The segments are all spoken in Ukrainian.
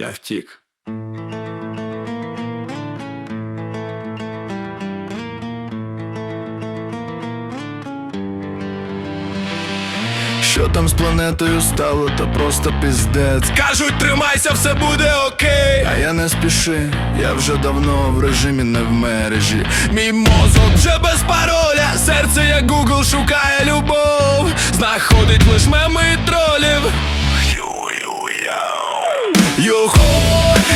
я втік. Що там з планетою стало, та просто піздець. Кажуть, тримайся, все буде окей. А я не спіши, я вже давно в режимі не в мережі. Мій мозок вже без пароля, серце як Google шукає любов, знаходить лиш меми і тролів. Юху,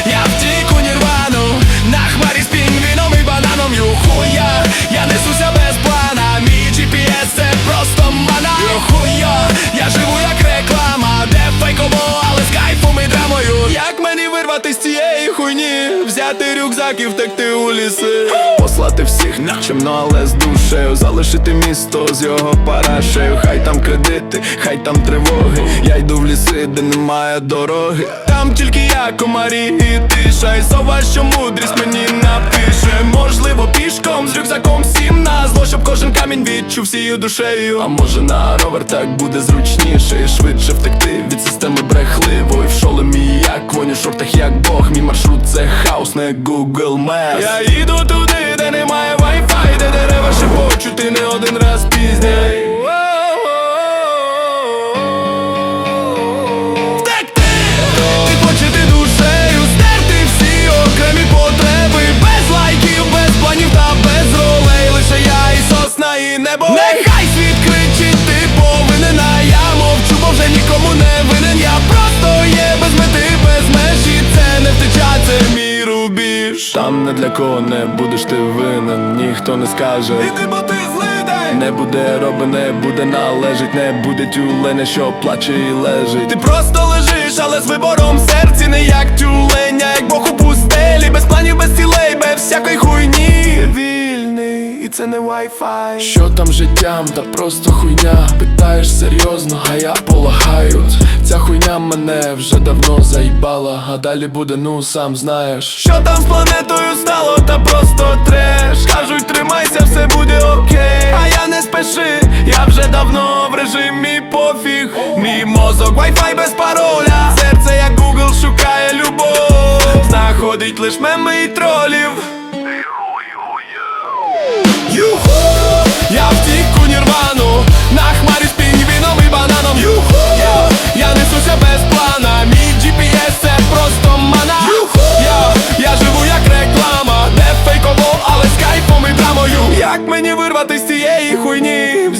я втік у нірвану, на хмарі з пінгвіном і бананом. Юху, я, я несуся без плана. Мій GPS це просто мана. Юху, я, я живу як реклама, де фейково, але з кайфом і драмою. Як мені вирвати з цієї хуйні? Взяти рюкзак і втекти у ліси. Послати всіх начемно, але з душею. Залишити місто з його парашею. Хай там кредити, хай там тривоги. Я йду в ліси, де немає дороги. Там тільки я, комарі і тиша. І сова, що мудрість мені напише. Можливо, пішком з рюкзаком сім на зло, щоб кожен камінь відчув всією душею. А може на ровер так буде зручніше І швидше втекти від системи брехливої В шоломі як вонь у шортах як Бог. Мій маршрут це хаос, не Google Maps. Я їду туди, де шепочуть, ти не рубіж Там не для кого не будеш ти винен, ніхто не скаже. Іди, бо ти злидень Не буде роби, не буде належить, не буде тюленя, що плаче і лежить. Ти просто лежиш, але з вибором серці не як тюленя, як Бог у пустелі, без планів, без цілей, без всякої хуйні. Вільний, і це не Wi-Fi. Що там життям, та просто хуйня. Питаєш серйозно, а я полагаю Хуйня мене вже давно заїбала А далі буде, ну сам знаєш. Що там з планетою стало, та просто треш. Кажуть, тримайся, все буде окей. А я не спеши, я вже давно в режимі пофіг. Мій мозок, Wi-Fi без пароля. Серце як Google шукає любов. Знаходить лиш меми і тролів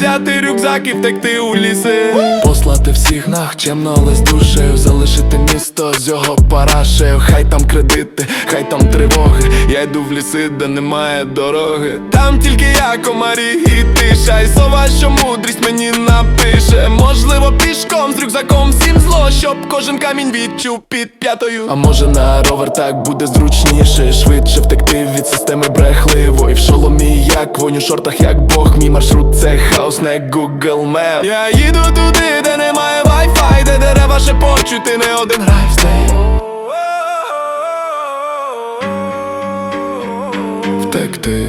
Взяти рюкзак і втекти у ліси. Послати всіх нах чемно, але з душею Залишити місто з його парашею. Хай там кредити, хай там тривоги. Я йду в ліси, де немає дороги. Там тільки я, комарі і тиша. І сова, що мудрість мені напише. Можливо, пішком з рюкзаком всім зло Щоб кожен камінь відчув під п'ятою. А може на ровер так буде зручніше Швидше втекти від системи брехливої В шоломі як вонь у шортах як Бог. Мій маршрут це хаос, не Google Maps. Я їду туди, де немає Wi-Fi, де дерева шепочуть, ти не один грай встей Втекти,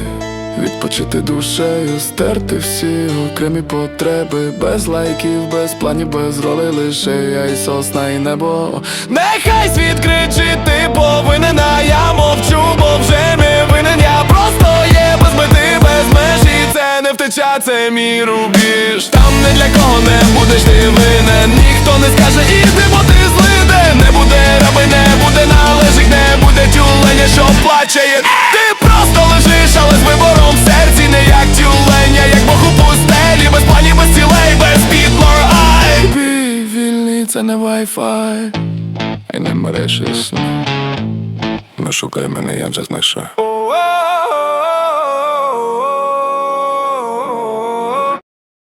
відпочити душею, стерти всі окремі потреби, без лайків, без планів, без ролей, лише я і сосна і небо. Нехай світ кричить, ти повинен, а я мовчу, бо вже Це це мій рубіж. Там не для кого не будеш ти винен. Ніхто не скаже, іди, бо ти злиде Не буде раби, не буде належить, не буде тюленя, що плаче Ти просто лежиш, але з вибором в серці Не як тюленя, як Бог у пустелі Без планів, без цілей, без підлор ай вільний, це не Wi-Fi, і не мережі сну. Не шукай мене, я вже знайшов.